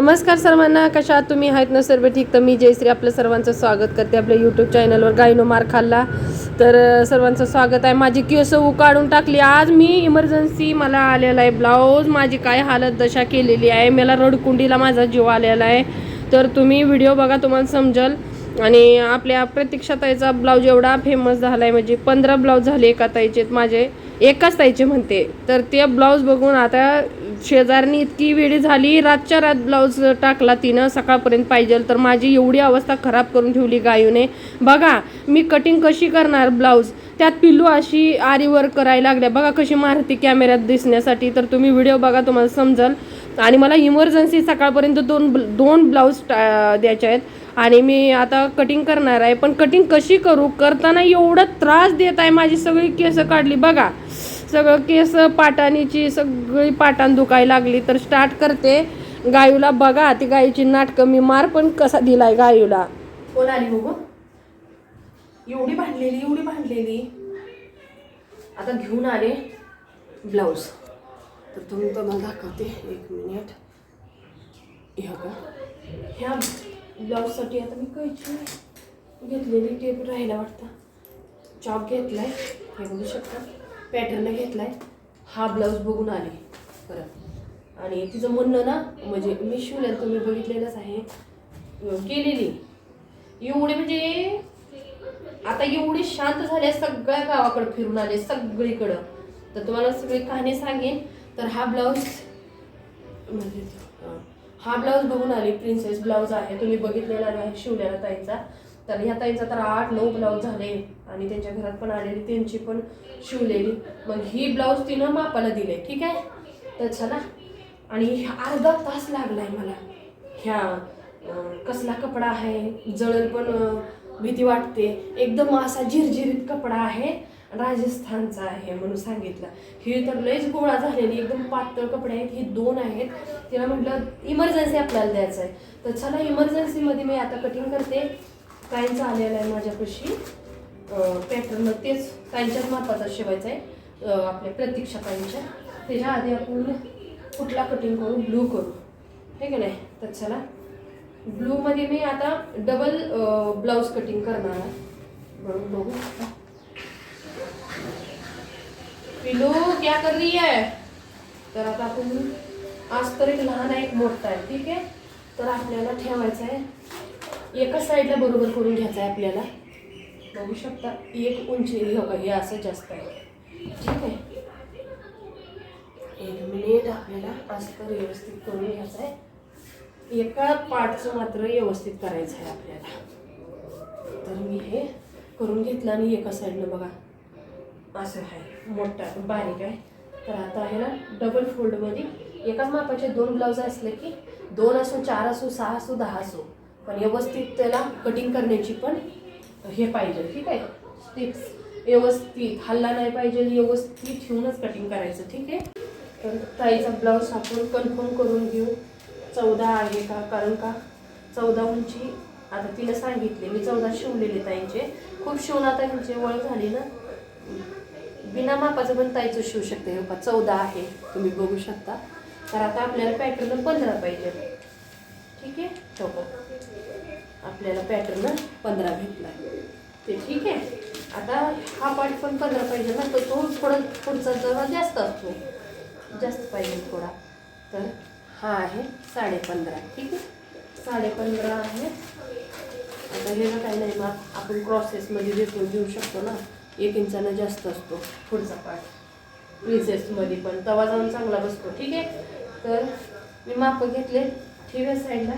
नमस्कार सर्वांना कशा आहात तुम्ही? आहेत ना सर्व ठीक? तर मी जयश्री आपलं सर्वांचं स्वागत करते आपल्या यूट्यूब चॅनलवर गायनो मार खाल्ला. तर सर्वांचं स्वागत आहे. माझी केस काढून टाकली. आज मी इमर्जन्सी मला आलेला आहे ब्लाऊज माझी काय हालत दशा केलेली आहे. मला रडकुंडीला माझा जीव आलेला आहे. तर तुम्ही व्हिडिओ बघा तुम्हाला समजल. आणि आपल्या प्रतीक्षा ताईचा ब्लाऊज एवढा फेमस झाला आहे म्हणजे पंधरा ब्लाऊज झाले एका ताईचे. माझे एकाच ताईचे म्हणते. तर ते ब्लाऊज बघून आता शेजारनी इतकी वेळी झाली रातच्या रात ब्लाऊज टाकला तिनं सकाळपर्यंत पाहिजे तर माझी एवढी अवस्था खराब करून ठेवली गायूने. बघा मी कटिंग कशी करणार ब्लाऊज त्यात पिल्लू अशी आरीवर करायला लागल्या. बघा कशी मारती कॅमेऱ्यात दिसण्यासाठी. तर तुम्ही व्हिडिओ बघा तुम्हाला समजल. आणि मला इमर्जन्सी सकाळपर्यंत दोन दोन ब्लाऊज द्यायचे आहेत. आणि मी आता कटिंग करणार आहे. पण कटिंग कशी करू? करताना एवढा त्रास देत आहे माझी सगळी केस काढली. बघा. सगळं केस पाटाणीची सगळी पाटान दुखायला लागली तर स्टार्ट करते. गायूला बघा ती गायीची नाटकं मी मार पण कसा दिलाय गायूला. कोण आली हो बघू एवढी भांडलेली एवढी भांडलेली. आता घेऊन आले ब्लाऊज. तर तुम्ही तुम्हाला दाखवते एक मिनिट. ह्या का ह्या ब्लाऊजसाठी आता मी कैची घेतलेली टेप राहिला वाटतं. चॉक घेतलाय. हे बघू शकता. पॅटर्न घेतलाय. हा ब्लाऊज बघून आले. परत आणि तिचं म्हणणं ना म्हणजे मी शिवल्या तुम्ही बघितलेलंच आहे. केलेली. एवढे म्हणजे आता एवढी शांत झाले सगळ्या गावाकडे फिरून आले सगळीकडं. तर तुम्हाला सगळी कहाणी सांगेन. तर हा ब्लाऊज म्हणजे हा ब्लाऊज बघून आली. प्रिन्सेस ब्लाऊज आहे. तुम्ही बघितलेला आहे शिवलेला ताईचा. तर ह्या ताईचा तर आठ नऊ ब्लाऊज झाले आणि त्यांच्या घरात पण आलेली त्यांची पण शिवलेली. मग ही ब्लाऊज तिनं मापाला दिले ठीक आहे? तर चला. आणि अर्धा तास लागलाय मला. ह्या कसला कपडा आहे? जळण पण भीती वाटते. एकदम असा झिरझिरीत कपडा आहे. राजस्थानचा आहे म्हणून सांगितलं. ही तर लयच गोळा झालेली एकदम पातळ कपडे आहेत. ही दोन आहेत. तिला म्हटलं इमर्जन्सी आपल्याला द्यायचं आहे तर चला इमर्जन्सीमध्ये मी आता कटिंग करते. काहींचं आलेलं आहे माझ्यापाशी. पॅटर्न तेच काहींच्याच मापाचा शिवायचा आहे आपल्या प्रतीक्षा काहींच्या त्याच्या आधी आपण कुठला कटिंग करू? ब्लू करू. हे की नाही? तर चला. ब्लूमध्ये मी आता डबल ब्लाऊज कटिंग करणार आहे. म्हणून बघू. पिलो क्या कर रही है? तर आता आपण आज तर एक लहान आहे एक मोठा आहे. ठीक आहे? तर आपल्याला ठेवायचं आहे एकाच साईडला बरोबर करून घ्यायचं आहे आपल्याला. बघू शकता एक उंची हे हे असं जास्त आहे. ठीक आहे? एक मिनिट आपल्याला असं व्यवस्थित करून घ्यायचं आहे एका पार्टचं मात्र व्यवस्थित करायचं आहे आपल्याला. तर मी हे करून घेतलं आणि एका साईडनं बघा. असं आहे. मोठा बारीक आहे. तर आता आहे ना डबल फोल्डमध्ये एकाच मापाचे दोन ब्लाऊज असले की दोन असो चार असो सहा असो दहा असो. पण व्यवस्थित त्याला कटिंग करण्याची पण हे पाहिजे ठीक आहे? स्टिप्स व्यवस्थित. हल्ला नाही पाहिजे व्यवस्थित ठेवूनच कटिंग करायचं ठीक आहे? तर ताईचा ब्लाऊज आपण कन्फर्म करून घेऊ. चौदा आहे का? कारण का? चौदा उंची आता तिला सांगितले मी चौदा शिवलेले ताईंचे. खूप शिवून आता ह्यांचे वळ झाली ना? बिना मापाचं पण ताईचं शिवू शकते. हे चौदा आहे. तुम्ही बघू शकता. तर आता आपल्याला पॅटर्न पंधरा पाहिजे. ठीक आहे? तो आपल्याला पॅटर्न पंधरा भेटला ते ठीक आहे? आता हा पार्ट पण पंधरा पाहिजे ना तर तो थोडं पुढचा जरा जास्त असतो. जास्त पाहिजे थोडा. तर हा आहे साडेपंधरा ठीक आहे? साडेपंधरा आहे. आता हे ना काही नाही मग आपण क्रॉसेसमध्ये देतो देऊ शकतो ना. एक इंचानं जास्त असतो पुढचा पार्ट प्रिन्सेसमध्ये पण. तवा जाऊन चांगला बसतो ठीक आहे? तर मी माप घेतले. ठेव्या साईडला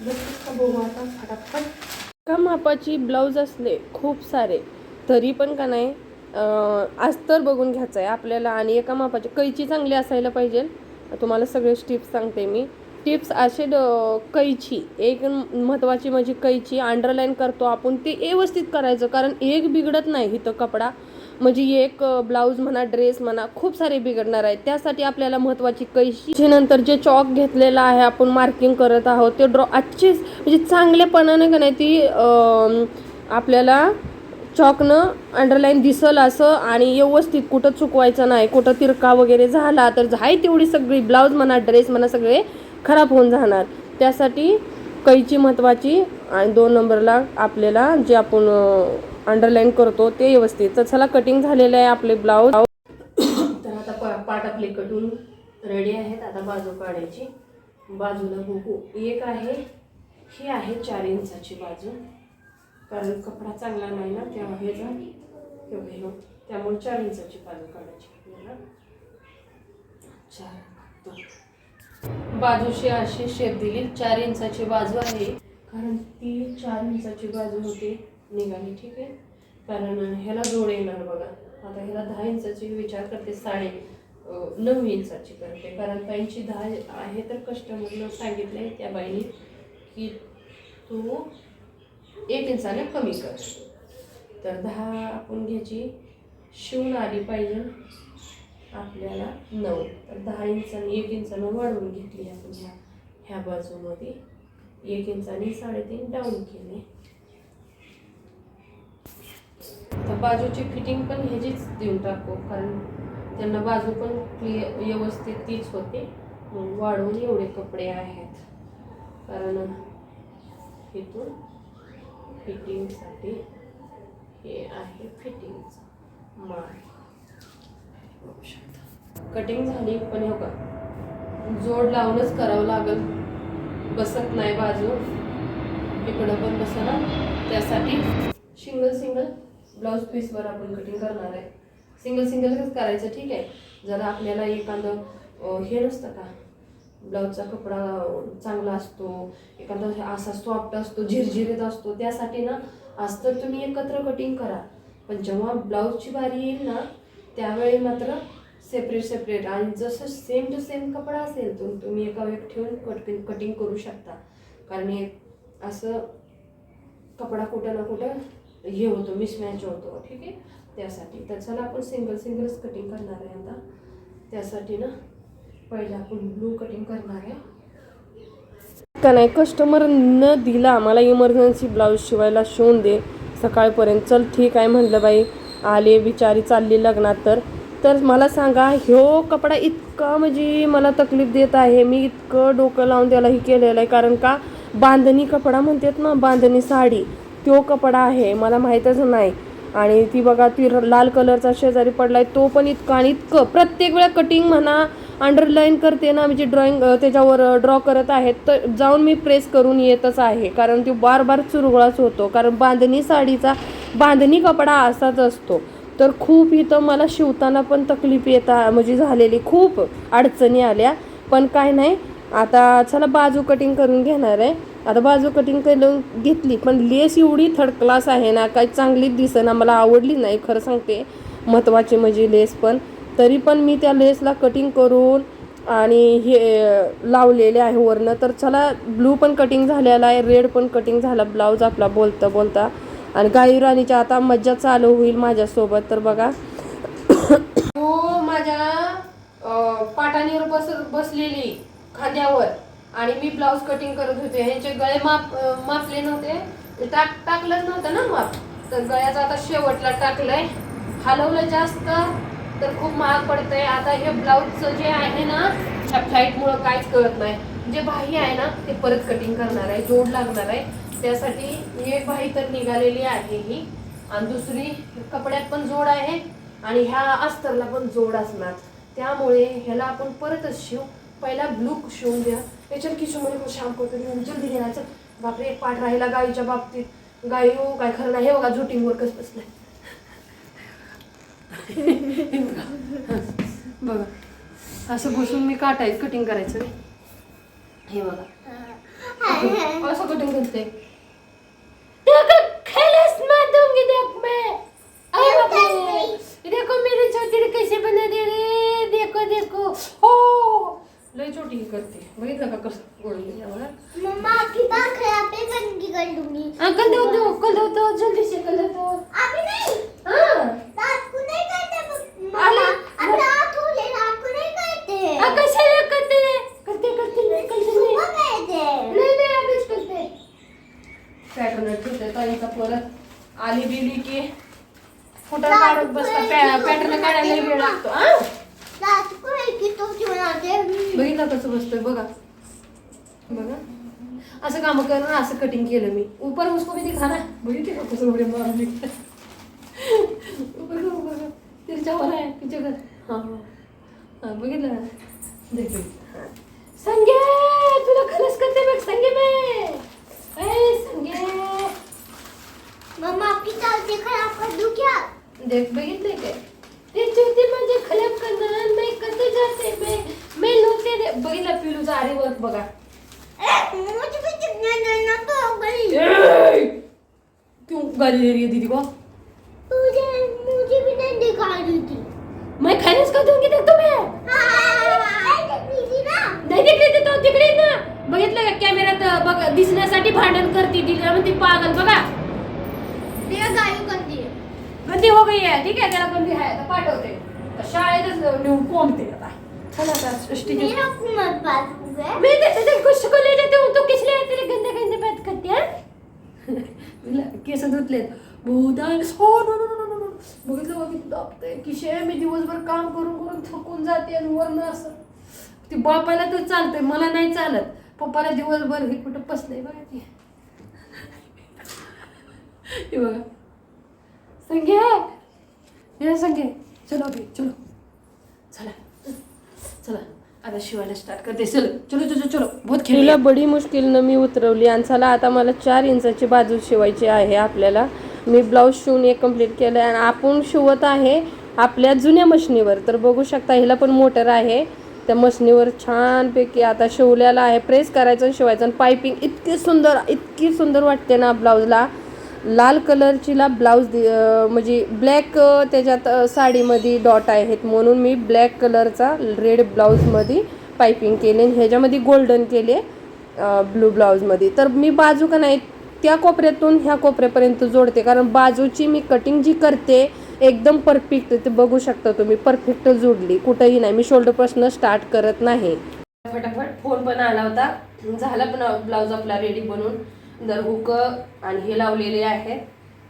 बसतोच बघू आता फटाफट का मापाची ब्लाऊज असले खूप सारे तरी पण का नाही अस्तर बघून घ्यायचं आहे आपल्याला आणि एका मापाची कैची चांगली असायला पाहिजे. तुम्हाला सगळे स्टिप्स सांगते मी. टिप्स असे ड- कैची. एक महत्त्वाची म्हणजे कैची. अंडरलाईन करतो आपण. ते व्यवस्थित करायचं. कारण एक बिघडत नाही इथं कपडा. म्हणजे एक ब्लाऊज म्हणा ड्रेस म्हणा खूप सारे बिघडणार आहेत. त्यासाठी आपल्याला महत्त्वाची कैशी नंतर जे चॉक घेतलेला आहे आपण मार्किंग करत आहोत ते ड्रॉ आजचे म्हणजे चांगल्यापणाने का नाही ती आपल्याला चॉकनं अंडरलाईन दिसल असं आणि व्यवस्थित कुठं चुकवायचं नाही. कुठं तिरका वगैरे झाला तर आहे तेवढी सगळी ब्लाऊज म्हणा ड्रेस म्हणा सगळे खराब होऊन जाणार. त्यासाठी कैची महत्त्वाची आणि दोन नंबरला आपल्याला जे आपण अंडरलाईन करतो ते व्यवस्थित. तर चला कटिंग झालेलं आहे आपले ब्लाऊज तर आता पाट आपले कटून रेडी आहेत. आता बाजू काढायची. बाजूला बघू. एक आहे ही आहे चार इंचाची बाजू. कारण कपडा चांगला नाही ना तेव्हा हे तेव्हा त्यामुळे चार इंचाची बाजू काढायची आपल्याला. चार बाजूशी अशी शेप दिली. चार इंचाची बाजू आहे. कारण ती चार इंचाची बाजू होती निघाली ठीक आहे? कारण ह्याला जोड येणार बघा. आता ह्याला दहा इंचाची विचार करते साडे नऊ इंचाची करते. कारण बाईंची दहा आहे तर कस्टमरनं सांगितले त्या बाईने की तू एक इंचाने कमी कर. तर दहा आपण घ्यायची. शिवून आली पाहिजे. आपल्याला नऊ. तर दहा इंचाने एक इंचानं वाढवून घेतली आपण ह्या ह्या बाजूमध्ये. एक इंचाने साडेतीन डाऊन केले. तर बाजूची फिटिंग पण ह्याचीच देऊन टाकू कारण त्यांना बाजू पण क्लिअर व्यवस्थित तीच होते. मग वाढवून एवढे कपडे आहेत. कारण इथून फिटिंगसाठी हे आहे फिटिंगचं माळ. कटिंग झाली पण हो का? जोड लावूनच करावं लागल. बसत नाही बाजू. इकडं पण बसना त्यासाठी सिंगल सिंगल ब्लाऊज पीसवर आपण कटिंग करणार आहे. सिंगल सिंगलच करायचं ठीक आहे? जर आपल्याला एखादं हे नसतं का? ब्लाऊजचा कपडा चांगला असतो एखादा असा सॉफ्ट असतो झिरझिरीत असतो. त्यासाठी ना आज तर तुम्ही एकत्र कटिंग करा. पण जेव्हा ब्लाऊजची बारी येईल ना त्यावेळी मात्र सेपरेट सेपरेट आणि जसं सेम टू सेम कपडा असेल तर तुम्ही एका वेग ठेवून कटिंग कटिंग करू शकता. कारण हे असं कपडा कुठं ना कुठं हे होतो मिसमॅच होतो ठीक आहे? त्यासाठी. तर चला आपण सिंगल सिंगलच कटिंग करणार आहे आता. त्यासाठी ना पहिले आपण ब्लू कटिंग करणार आहे. का नाही कस्टमर न दिला मला इमर्जन्सी ब्लाऊज शिवायला शिवून दे. सकाळपर्यंत. चल ठीक आहे म्हणलं बाई. आले बिचारी चालली लग्नात तर. तर मला सांगा ह्यो कपडा इतका म्हणजे मला तकलीफ देत आहे. मी इतकं डोकं लावून त्याला हे केलेलं आहे. कारण का बांधणी कपडा म्हणतात ना बांधणी साडी तो कपडा आहे. मला माहीतच नाही. आणि ती बघा ती लाल कलरचा शेजारी पडलाय तो पण इतका आणि इतकं. प्रत्येक वेळा कटिंग म्हणा अंडरलाईन करते ना म्हणजे ड्रॉइंग त्याच्यावर ड्रॉ करत आहेत तर जाऊन मी प्रेस करून येतच आहे. कारण ती बार बार चुरगळाच होतो. कारण बांधणी साडीचा बांधणी कपडा असाच असतो. तर खूप इथं मला शिवताना पण तकलीफ येता म्हणजे झालेली खूप अडचणी आल्या. पण काय नाही आता चला बाजू कटिंग करून घेणार आहे. आता बाजू कटिंग करून घेतली पण लेस एवढी थर्ड क्लास आहे ना काही चांगलीच दिसेना मला आवडली नाही खरं सांगते. महत्त्वाची म्हणजे लेस पण. तरी पण मी त्या लेसला कटिंग करून आणि हे लावलेले आहे वरनं. तर चला ब्लू पण कटिंग झालेला आहे रेड पण कटिंग झाला ब्लाऊज आपला बोलता बोलता. आणि गायू राणीच्या आता मज्जा चालू होईल माझ्यासोबत. तर बघा. हो माझ्या पाटाणीवर बस बसलेली खांद्यावर. आणि मी ब्लाऊज कटिंग करत होते. ह्यांचे गळे माप मापले नव्हते. ते टाक टाकलंच नव्हतं ना माप. तर गळ्याचा आता शेवटला टाकलंय. हलवलं जास्त तर खूप महाग पडतंय. आता हे ब्लाऊजचं जे आहे ना ह्या फ्लाईटमुळं काहीच कळत नाही. जे बाही आहे ना ते परत कटिंग करणार आहे जोड लागणार आहे. त्यासाठी एक बाही तर निघालेली आहे ही. आणि दुसरी कपड्यात पण जोड आहे आणि ह्या अस्तरला पण जोड असणार. त्यामुळे ह्याला आपण परतच शिव. पहिला ब्लू शिवून द्या याच्यात किशोमध्ये पण शाम करतो जल्दी घेण्याचं बापरे एक पाठ राहिला गाईच्या बाबतीत. गाई हो काय खरं नाही. हे बघा झुटिंगवर कसं बसलंय. हे बघा. असं बसून मी काटाय कटिंग करायचं. हे बघा. असं कटिंग करते खैलस मैं दूंगी देख मैं अरे बाप रे देखो मेरी छोटी कैसे बना दे रे देखो देखो हो लय छोटी करते बघितलं उसको भी दिखा ना बघितली का कसं उड्या मारून निघतात. ऊपर को, ऊपर को. तिरच्यावर आहे तिच्या घर हाँ हाँ। बघितलं हाँ. संगे तुला खरंच करते बघ संगे बे ए संगे। मम्मा आपकी चालते खराब कर दूँ क्या? देख बघितले काय ते ज्योती म्हणजे खराब करणार मी कधी जाते मैं मैं लोटे दे बघितलं पिलूचा आरी वर्क बघा गाली दे रही है दीदी को मुझे मुझे भी नहीं दिखा रही थी मैं खानेच का दूंगी देख तुम्हें हाँ, दीदी ना नाही तिकडे तर ना बघितलं का कॅमेऱ्यात बघ दिसण्यासाठी भांडण करते दिली म्हणते पागल बघा मेरा गायब बंदी हो गई है ठीक है त्याला बंदी आहे आता पाठवते तर शाळेतच नेऊन कोंबते आता चला आता सृष्टी मैं देते कुछ को ले जाते हूँ तो किस लिए तेरे गंदे गंदे बात करते हैं तुला केस धुतलेत. भूदान हो नो नो नो नो बघितलं बघ दाबते किशे मी दिवसभर काम करून करून थकून जाते आणि वरनं असं. ते बापाला तर चालतंय मला नाही चालत. पप्पाला दिवसभर हे कुठं पसलंय बघा ते बघा. संगे! हे संगे. चलो अभि चलो. चला. चला. आता शिवायला स्टार्ट करते. चलो चलो चलो चलो. बहुत खेळला. बडी मुश्किलनं मी उतरवली. आणि चला आता मला चार इंचाची बाजू शिवायची आहे आपल्याला. मी ब्लाऊज शिवून एक कंप्लीट केलं आणि आपण शिवत आहे आपल्या जुन्या मशनीवर. तर बघू शकता हिला पण मोटर आहे. त्या मशनीवर छानपैकी आता शिवलेला आहे. प्रेस करायचं शिवायचं. आणि पायपिंग इतकी सुंदर इतकी सुंदर वाटते ना ब्लाऊजला लाल कलरचीला ब्लाऊज दि- म्हणजे ब्लॅक त्याच्यात साडीमध्ये डॉट आहेत. म्हणून मी ब्लॅक कलरचा रेड ब्लाऊजमध्ये पायपिंग केले आणि ह्याच्यामध्ये गोल्डन केले ब्लू ब्लाऊजमध्ये. तर मी बाजू का नाही त्या कोपऱ्यातून ह्या कोपऱ्यापर्यंत जोडते. कारण बाजूची मी कटिंग जी करते एकदम परफेक्ट ते बघू शकता तुम्ही. परफेक्ट जोडली. कुठंही नाही. मी शोल्डरपासून स्टार्ट करत नाही. फटाफट फोन पण आला होता. झाला पण ब्लाऊज आपला रेडी बनून. हुक आणि हे लावलेले आहे.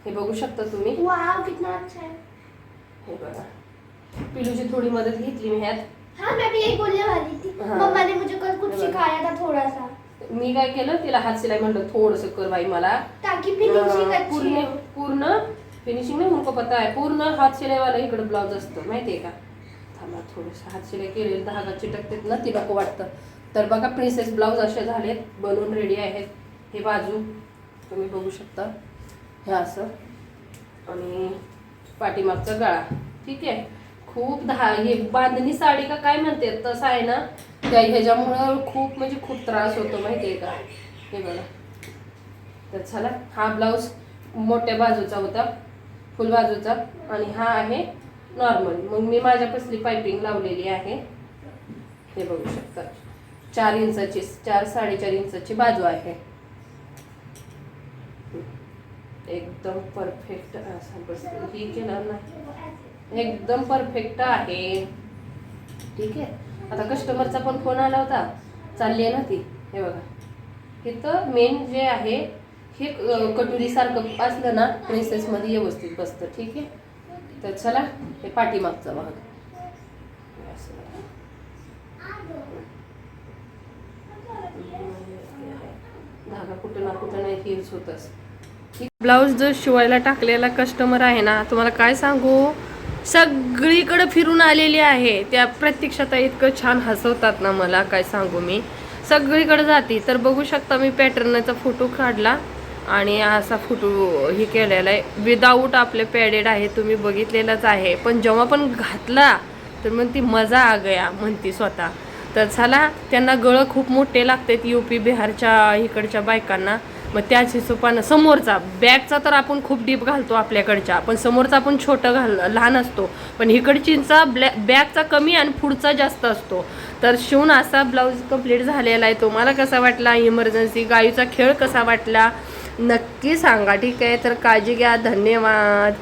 हे बघू शकता तुम्ही. वाह कितना अच्छा है हे बघा. पिलूची थोडी मदत घेतली मी ह्यात. हाँ मैं भी यही बोलने वाली थी हाँ। मम्मा ने मुझे कल कुछ बराबर। सिखाया था थोड़ा सा मी काय केलं तिला हात सिलाई म्हणलं थोडस कर बाई मला. ताकि फिनिशिंग अं, अच्छी पूर्ण हो. पूर्ण फिनिशिंग नाही उनको पता आहे. पूर्ण हात शिलाईवाला इकडे ब्लाऊज असतं माहितीये का? थांबा थोडस हात शिलाई केलेलं धागा चिटकतेत ना ती नको वाटतं. तर बघा प्रिन्सेस ब्लाऊज असे झालेत बनवून रेडी आहेत. हे बाजू तुम्ही बघू शकता. हे असं. आणि पाठीमागचा गळा. ठीक आहे? खूप दहा हे बांधणी साडी का काय म्हणते? तसं आहे ना? त्या ह्याच्यामुळं खूप म्हणजे खूप त्रास होतो माहिती आहे का? हे बघा. तर झाला हा ब्लाऊज मोठ्या बाजूचा होता. फुल बाजूचा. आणि हा आहे नॉर्मल. मग मी माझ्यापासली पायपिंग लावलेली आहे? हे बघू शकता. चार इंचाची चार साडेचार इंचाची बाजू आहे. एकदम परफेक्ट असं बसलं ही केलं ना एकदम परफेक्ट आहे. ठीक आहे? आता कस्टमरचा पण फोन आला होता. चालली आहे ना ती? हे बघा. इथं मेन जे आहे हे कटुरीसारखं कटोरीसारखं असलं ना प्रिन्सेसमध्ये व्यवस्थित बसतं. ठीक आहे? तर चला हे पाठीमागचा भाग असं बघा. धागा कुठं ना कुठं नाही हिल्स होतच. ब्लाऊज जो शिवायला टाकलेला कस्टमर आहे ना तुम्हाला काय सांगू? सगळीकडे फिरून आलेली आहे. त्या प्रत्यक्षात इतकं छान हसवतात ना मला काय सांगू मी. सगळीकडे जाते. तर बघू शकता मी पॅटर्नचा फोटो काढला आणि असा फोटो हे केलेला आहे. विदाऊट आपले पॅडेड आहे तुम्ही बघितलेलाच आहे. पण जेव्हा पण घातला तर मग ती मजा आ गया म्हणती स्वतः. तर झाला त्यांना गळं खूप मोठे लागतात यू पी बिहारच्या इकडच्या बायकांना. मग त्याच हिशोबानं समोरचा बॅगचा तर आपण खूप डीप घालतो आपल्याकडच्या पण समोरचा आपण छोटं घाल लहान असतो. पण इकडचींचा ब्लॅ बॅगचा कमी आणि पुढचा जास्त असतो. तर शिवून असा ब्लाऊज कंप्लीट झालेला आहे. तुम्हाला कसा वाटला? इमर्जन्सी गाईचा खेळ कसा वाटला? नक्की सांगा. ठीक आहे तर काळजी घ्या. धन्यवाद.